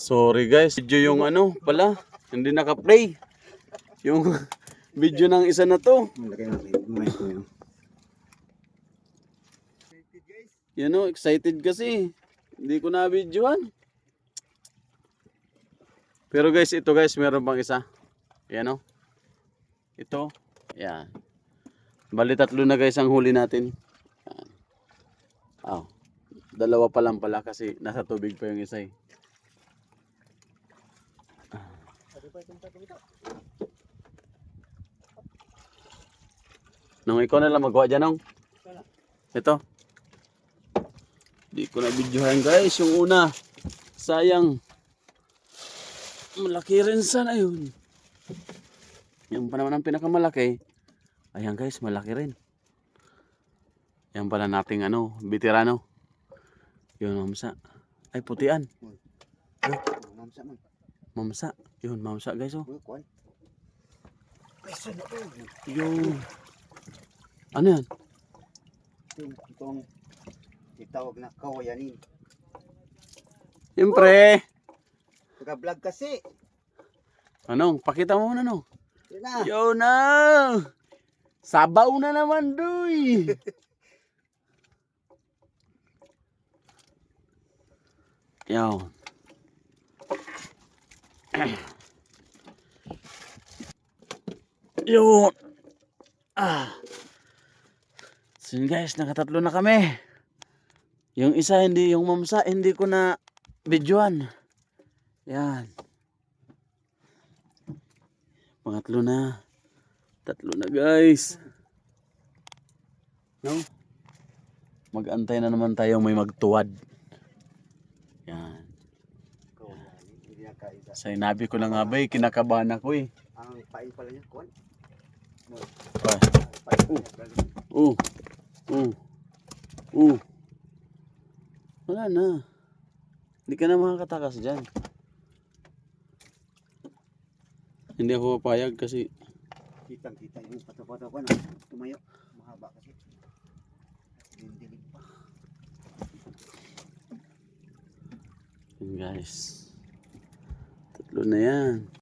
Sorry guys, video yung ano pala, hindi naka-play. Yung video ng isa na to. You know, excited kasi. Hindi ko na videoan. Pero guys, ito guys, meron pang isa. Yan o. Ito. Yan. Bali tatlo na guys ang huli natin. Yan. Aw. Dalawa pa lang pala kasi nasa tubig pa yung isa eh. Nung ikaw na lang magawa dyan, nung. Ito. Di ko na videohan guys, yung una. Sayang. Malaki rin sana yun. Yung pa naman ang pinakamalaki. Ayan guys, malaki rin. Yan pala nating ano, veterano. Yun, mamsa. Ay, putian. Oh, Mamsa man. Mamsa. Yun, mamsa guys oh. Yung... Ano yan? Itong, itawag na kawayanin. Siyempre. Pagka-vlog kasi. Anong, pakita mo muna no. Yun na. Yo na! Sabaw na naman, duy! Yo. Yo. Ah. So yun guys, nakatatlo na kami. Yung isa hindi, yung mamsa hindi ko na videoan. Yan. Pangatlo na. Tatlo na guys. No? Mag-antay na naman tayo may magtuwad. Yan. Kaisa. Sa inabi ko na nga ba eh, kinakabahan ako eh. Ang pain pala niya, kuwan. Pala niya. Uh. Uh. Uh. Wala na. Hindi ka na makakatakas dyan. Hindi ako papayag kasi Kitang kita yung pataw-pataw na. Tumayo. Mahaba kasi. Dilig pa. Yun guys. Tatlo yan.